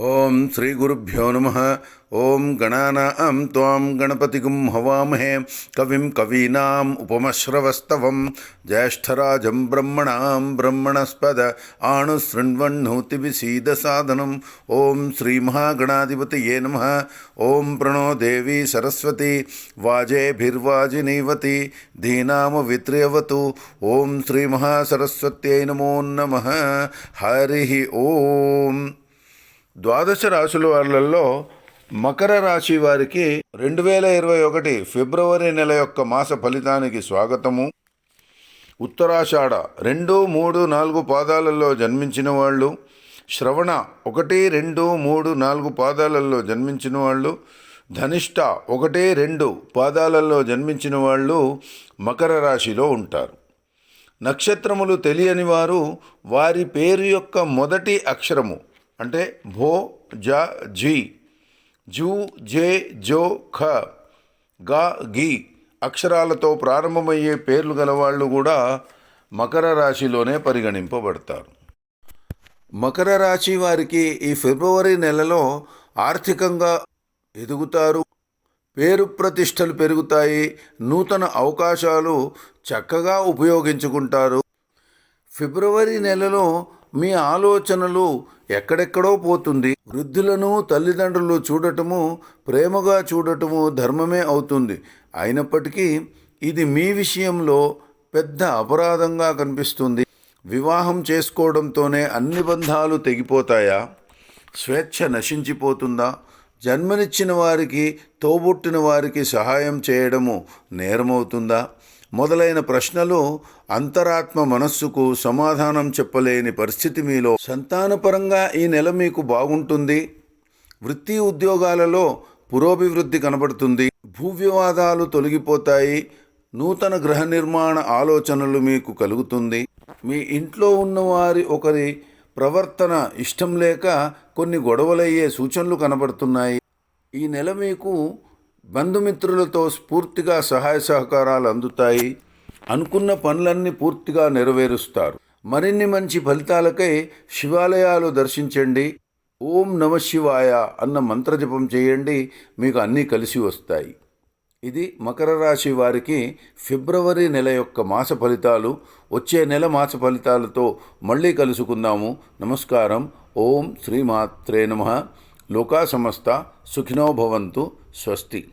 ఓం శ్రీ గురుభ్యో నమ. ఓం గణానాం త్వాం గణపతిగుం హవామహే. కవిం కవీనాం ఉపమశ్రవస్తవం. జ్యేష్ఠరాజం బ్రహ్మణాం బ్రహ్మణస్పద ఆణుశృణ్వన్నోతివిసీదసాదనం ఓం శ్రీమహాగణాధిపతయే నమ. ఓం ప్రణో దేవీ సరస్వతి. వాజేభిర్వాజినీవతి. ధీనామవిత్ర్యవతు ఓం శ్రీమహాసరస్వత్యై నమో నమ. హరి ఓం. ద్వాదశ రాశుల వాళ్ళల్లో మకర రాశి వారికి రెండు వేల ఇరవై ఒకటి ఫిబ్రవరి నెల యొక్క మాస ఫలితానికి స్వాగతము. ఉత్తరాషాఢ రెండు మూడు నాలుగు పాదాలలో జన్మించిన వాళ్ళు శ్రవణ ఒకటి రెండు మూడు నాలుగు పాదాలలో జన్మించిన వాళ్ళు ధనిష్ట ఒకటి రెండు పాదాలలో జన్మించిన వాళ్ళు మకర రాశిలో ఉంటారు. నక్షత్రములు తెలియని వారు వారి పేరు యొక్క మొదటి అక్షరము అంటే భో జ జి జూ జే జో ఖ గా గి అక్షరాలతో ప్రారంభమయ్యే పేర్లు గలవాళ్ళు కూడా మకర రాశిలోనే పరిగణింపబడతారు. మకర రాశి వారికి ఈ ఫిబ్రవరి నెలలో ఆర్థికంగా ఎదుగుతారు. పేరు ప్రతిష్టలు పెరుగుతాయి. నూతన అవకాశాలు చక్కగా ఉపయోగించుకుంటారు. ఫిబ్రవరి నెలలో మీ ఆలోచనలు ఎక్కడెక్కడో పోతుంది. వృద్ధులను తల్లిదండ్రులు చూడటము ప్రేమగా చూడటము ధర్మమే అవుతుంది. అయినప్పటికీ ఇది మీ విషయంలో పెద్ద అపరాధంగా కనిపిస్తుంది. వివాహం చేసుకోవడంతోనే అన్ని బంధాలు తెగిపోతాయా? స్వేచ్ఛ నశించిపోతుందా? జన్మనిచ్చిన వారికి తోబుట్టిన వారికి సహాయం చేయడము నేరమవుతుందా? మొదలైన ప్రశ్నలు అంతరాత్మ మనస్సుకు సమాధానం చెప్పలేని పరిస్థితి మీలో సంతానపరంగా ఈ నెల మీకు బాగుంటుంది. వృత్తి ఉద్యోగాలలో పురోభివృద్ధి కనబడుతుంది. భూవివాదాలు తొలగిపోతాయి. నూతన గృహ నిర్మాణ ఆలోచనలు మీకు కలుగుతుంది. మీ ఇంట్లో ఉన్నవారి ఒకరి ప్రవర్తన ఇష్టం లేక కొన్ని గొడవలయ్యే సూచనలు కనబడుతున్నాయి. ఈ నెల మీకు బంధుమిత్రులతో స్ఫూర్తిగా సహాయ సహకారాలు అందుతాయి అనుకున్న పనులన్నీ పూర్తిగా నెరవేరుస్తారు. మరిన్ని మంచి ఫలితాలకై శివాలయాలు దర్శించండి. ఓం నమ శివాయ అన్న మంత్రజపం చేయండి. మీకు అన్నీ కలిసి వస్తాయి. ఇది మకర రాశి వారికి ఫిబ్రవరి నెల యొక్క మాస ఫలితాలు. వచ్చే నెల మాస ఫలితాలతో మళ్ళీ కలుసుకుందాము. నమస్కారం. ఓం శ్రీమాత్రే నమ. లోకా సమస్త సుఖినో భవంతు. స్వస్తి.